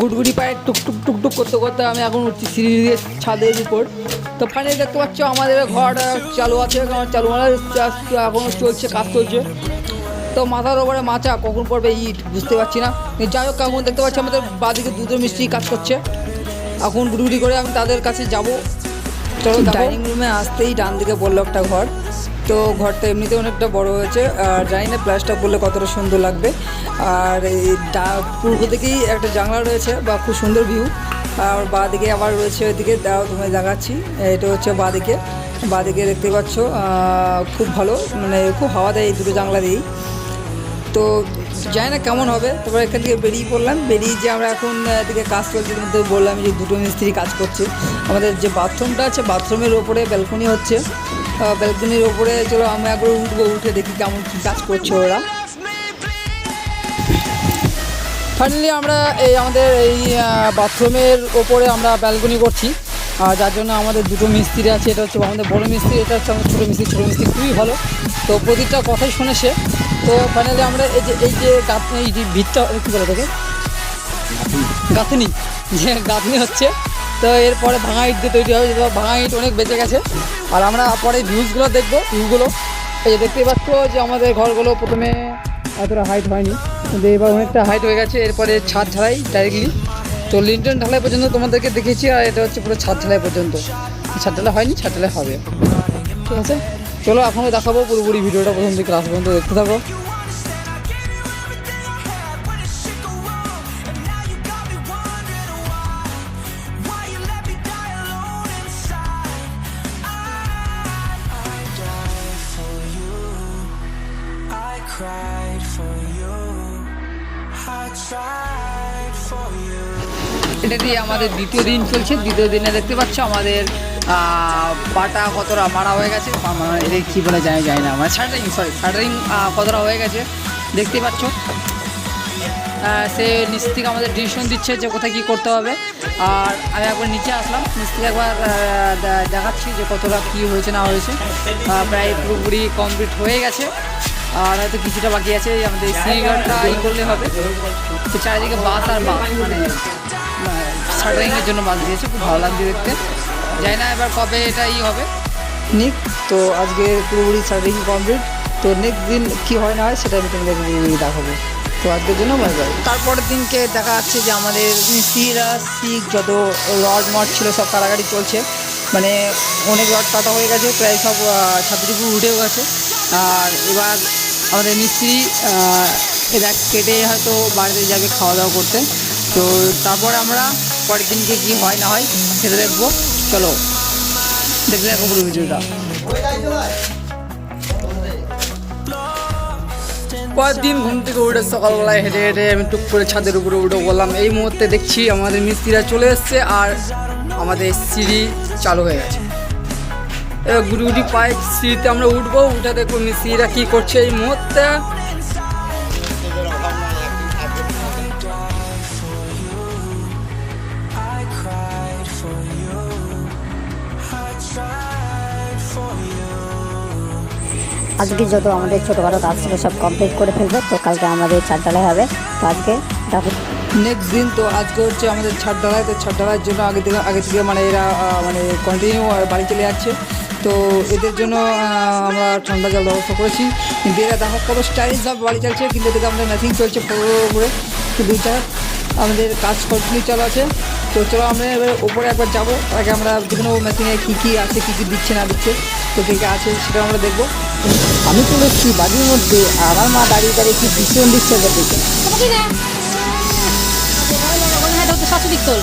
গুড়গুড়ি পায়ে টুকটুক টুকটুক করতে করতে আমি এখন উঠছি সিঁড়ি দিয়ে ছাদের উপর। তো ফাইনালি দেখতে পাচ্ছ আমাদের ঘর চালু আছে কারণ চালু এখনও চলছে, কাজ চলছে। তো মাথার ওপরে মাচা, কখন পড়বে ইট, বুঝতে পারছি না। যাই হোক, এখন দেখতে পাচ্ছি আমাদের বাদিকে দুটো মিস্ত্রি কাজ করছে। এখন গুড়গুড়ি করে আমি তাদের কাছে যাব। চলো ডাইনিং রুমে আসতেই ডান দিকে বলল একটা ঘর। তো ঘরটা এমনিতে অনেকটা বড় হয়েছে, আর জানি না প্লাসটা করলে কতটা সুন্দর লাগবে। আর এই ডা- পূর্ব দিকেই একটা জানলা রয়েছে, বা খুব সুন্দর ভিউ আর বাঁ দিকে আবার রয়েছে ওইদিকে তোমায় দেখাচ্ছি। এটা হচ্ছে বাঁ দিকে। বাঁ দিকে দেখতে পাচ্ছ খুব ভালো মানে খুব হাওয়া দেয় এই দুটো জানলা দিয়েই। তো জানি না কেমন হবে, তারপর এখান থেকে বেরিয়ে পড়লাম। বেরিয়ে যে আমরা এখন এদিকে কাজ চলছে মধ্যে বললাম যে দুটো মিস্ত্রি কাজ করছে। আমাদের যে বাথরুমটা আছে, বাথরুমের ওপরে ব্যালকনি হচ্ছে। ব্যালকনির ওপরে, চলো আমরা একবার উঠবো, উঠে দেখি কেমন কী কাজ করছে ওরা। ফাইনালি আমরা এই আমাদের এই বাথরুমের ওপরে আমরা ব্যালকনি করছি। আর যার জন্য আমাদের দুটো মিস্ত্রি আছে, এটা হচ্ছে আমাদের বড় মিস্ত্রি, এটা হচ্ছে আমাদের ছোটো মিস্ত্রি। ছোটো মিস্ত্রি খুবই ভালো। তো প্রতিটা কথাই শুনেছে। তো ফাইনালি আমরা এই যে এই যে গাঁথনি, এই যে ভিতটা কী বলে তোকে গাঁথনি। যে গাঁথনি হচ্ছে। তো এরপরে ভাঙা ইট দিয়ে তৈরি হবে তো ভাঙা ইট অনেক বেঁচে গেছে। আর আমরা পরে ভিউজগুলো দেখব ভিউগুলো এই দেখতেই পাচ্ছ যে আমাদের ঘরগুলো প্রথমে এতটা হাইট হয়নি, কিন্তু এবার অনেকটা হাইট হয়ে গেছে, এরপরে ছাদ ঢালাই ডাইরেক্টলি তো লিন্টন ঢালাই পর্যন্ত তোমাদেরকে দেখেছি আর এটা হচ্ছে পুরো ছাদ ঢালাই পর্যন্ত। ছাদ ঢালাই হয়নি, ছাদ ঢালাই হবে। ঠিক আছে? চলো এখনও দেখাবো, পুরোপুরি ভিডিওটা প্রথম থেকে লাস্ট পর্যন্ত দেখতে থাকো। Cried for you. I tried for you. এটা দিয়ে আমাদের দ্বিতীয় দিন চলছে। দ্বিতীয় দিনে দেখতে পাচ্ছ আমাদের পাটা কতটা মারা হয়ে গেছে। এটা কী বলে যায় যায় না মানে শাটারিং সরি শাটারিং কতটা হয়ে গেছে। দেখতে পাচ্ছ। সে নিচ থেকে আমাদের ডিসিশন দিচ্ছে যে কোথায় কী করতে হবে। আর আমি একবার নিচে আসলাম। নিচ থেকে একবার দেখাচ্ছি যে কতটা কী হয়েছে, না হয়েছে। প্রায় পুরোপুরি কমপ্লিট হয়ে গেছে। আর হয়তো কিছুটা বাকি আছে আমাদের সিগারটা ই করলে হবে। তো চারিদিকে বাস আর বাস মানে শাটারিংয়ের জন্য বাস দিয়েছে খুব ভালো লাগছে দেখতে। জানি না এবার কবে এটা ই হবে। নিক তো আজকে পুরোপুরি শাটারিং কমপ্লিট। তো নেক্সট দিন কী হয় না হয় সেটা আমি তোমাদের দেখাবো। তো আজকের জন্য বাই বাই তারপরের দিনকে দেখা যাচ্ছে যে আমাদের মিস্ত্রিরা শিখ যত রড মড ছিল সব কাটাকাটি চলছে। মানে অনেক রড কাটা হয়ে গেছে প্রায় সব ছাত্রীপুর উঠেও গেছে। আর এবার আমাদের মিস্ত্রি এরা কেটে হয়তো বাড়িতে যাবে খাওয়া দাওয়া করতে। তো তারপরে আমরা পরের দিনকে কী হয় না হয় সেটা দেখব। চলো দেখতে দেখো পুরো ভিডিওটা। পরের দিন ঘুম থেকে উঠে সকালবেলায় হেঁটে হেঁটে আমি টুক করে ছাদের উপরে উঠে বললাম এই মুহূর্তে দেখছি আমাদের মিস্ত্রিরা চলে এসছে আর আমাদের সিঁড়ি চালু হয়ে গেছে। গুটি পায়ে সিঁড়িতে আমরা উঠবো উঠে দেখব মিস্ত্রিরা কী করছে এই মুহূর্তে. আজকে যত আমাদের ছোটোখাটো কাজ ছিল সব কমপ্লিট করে ফেলবে। তো কালকে আমাদের চারটালাই হবে। তো আজকে নেক্সট দিন তো আজকে হচ্ছে আমাদের ছাদ ঢালাই। তো ছাদ ঢালাইয়ের জন্য আগে থেকে আগে থেকে মানে এরা মানে কন্টিনিউ বাড়ি চলে যাচ্ছে। তো এদের জন্য আমরা ঠান্ডা জল ব্যবস্থা করেছি কিন্তু এরা দেখো কত স্টাইলিশ সব বাড়ি চলছে কিন্তু এদিকে আমাদের ম্যাচিং চলছে পুরো করে তো দুইটা আমাদের কাজ কন্টিনিউ চালু আছে তো চলো আমরা এবার ওপরে একবার যাব আগে আমরা দেখে মেশিনে কী কী আছে কী কী দিচ্ছে না দিচ্ছে তো কী কী আছে সেটা আমরা দেখব আমি তো দেখছি বাড়ির মধ্যে আর আমার মা দাঁড়িয়ে দাঁড়িয়ে কি ভীষণ দিচ্ছে তোল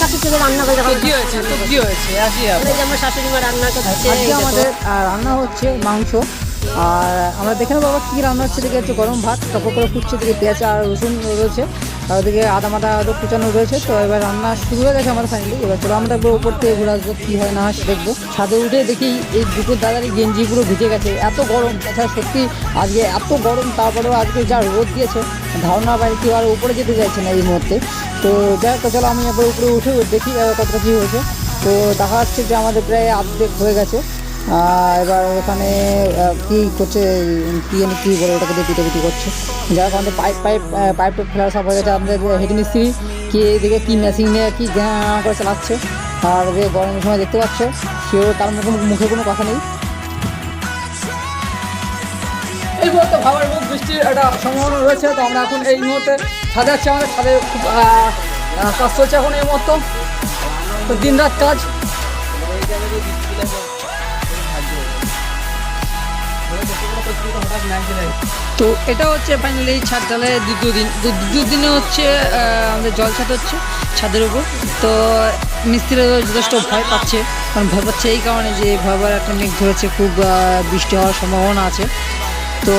শাশুড়ি রান্না করে যখন কী হয়েছে তো কী হয়েছে আসি আমার শাশুড়ি মা রান্না করছে আমাদের রান্না হচ্ছে মাংস। আর আমরা দেখে নেব বাবা কী রান্না হচ্ছে দেখে হচ্ছে গরম ভাত টপ করে ফুটছে দিকে পেঁয়াজ আর রসুন রয়েছে। আর ওদিকে আদা মাদা আদা কুচানো রয়েছে, তো এবার রান্না শুরু হয়ে গেছে আমাদের ফাইনালি এবার চলো আমরা একবার উপর থেকে ঘুরে আসব, কী হয় না হয় দেখব। ছাদে উঠে দেখি এই দুটো দাদারই গেঞ্জি পুরো ভিজে গেছে, এত গরম। তাছাড়া সত্যি আজকে এত গরম, তারপরেও আজকে যা রোদ দিয়েছে, ধারণা বাইরে কেউ আর উপরে যেতে চাইছে না এই মুহূর্তে। তো যাই হোক চলো আমি একবার উপরে উঠে দেখি কতটা কী হয়েছে। তো দেখা যাচ্ছে যে আমাদের প্রায় অর্ধেক হয়ে গেছে। এবার ওখানে কি করছে কি জানি কী বলে ওটাকে দিয়ে পিটে পিটি করছে হোক, আমাদের পাইপ পাইপ পাইপ ফেলা সব হয়ে গেছে, আমাদের হেড মিস্ত্রি কি এদিকে কি মেশিন নিয়ে কি করে চালাচ্ছে, আর এদিকে গরমের সময় দেখতে পাচ্ছ, সেও তার মুখে মুখে কোনো কথা নেই। এই মুহূর্তে ভাবার মুখ, বৃষ্টির একটা সম্ভাবনা রয়েছে, তো আমরা এখন এই মুহূর্তে আছি, আমাদের ছাদে খুব কাজ চলছে এখন এই মুহূর্তে। তো দিন রাত কাজ। তো এটা হচ্ছে ফাইনালি ছাদ ঢালাইয়ের দ্বিতীয় দিন। দ্বিতীয় দিনে হচ্ছে আমাদের জল ছাদ হচ্ছে ছাদের উপর। তো মিস্ত্রিরা যথেষ্ট ভয় পাচ্ছে। কারণ ভয় পাচ্ছে এই কারণে যে ভয় ভয় একটা মেঘ ধরেছে, খুব বৃষ্টি হওয়ার সম্ভাবনা আছে। তো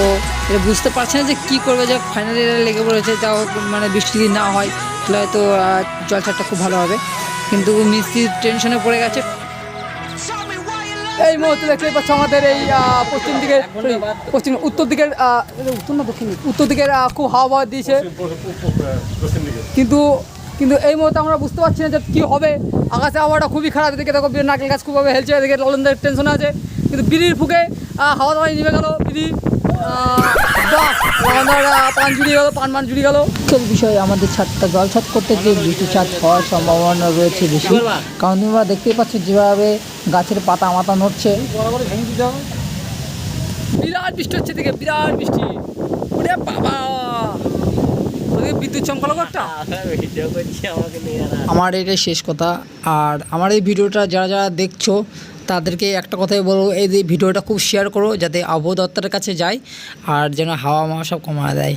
এটা বুঝতে পারছে না যে কী করবে। যে ফাইনালি লেগে পড়েছে। তাও মানে বৃষ্টি যদি না হয়, তাহলে হয়তো জল ছাদটা খুব ভালো হবে। কিন্তু মিস্ত্রি টেনশনে পড়ে গেছে। এই মুহূর্তে দেখতে পাচ্ছ আমাদের এই পশ্চিম দিকের পশ্চিম উত্তর দিকের উত্তর না দক্ষিণ উত্তর দিকের খুব হাওয়া হাওয়া দিয়েছে। কিন্তু কিন্তু এই মুহূর্তে আমরা বুঝতে পারছি না যে কী হবে। আকাশে আবহাওয়াটা খুবই খারাপ এদিকে দেখো নারকেল গাছ খুবভাবে হেলছে এদিকে ললনদের টেনশন আছে। কিন্তু বিড়ির ফুকে হাওয়া দাওয়ায় নেমে গেল বিড়ি। গেল বিষয় আমাদের ছাদটা করতে গিয়ে বৃষ্টি ছাদ হওয়ার সম্ভাবনা রয়েছে বেশি। কারণ তোমরা দেখতেই পাচ্ছ যেভাবে গাছের পাতা মাথা নড়ছে। বিরাট বৃষ্টি হচ্ছে দিকে বিরাট বৃষ্টি। ওরে বাবা। বিদ্যুৎ চমকালো একটা আমার এটাই শেষ কথা। আর আমার এই ভিডিওটা যারা যারা দেখছ তাদেরকে একটা কথাই বলব, এই যে ভিডিওটা খুব শেয়ার করো যাতে আবহাওয়া দপ্তরের কাছে যায় আর যেন হাওয়া মাওয়া সব কমা দেয়।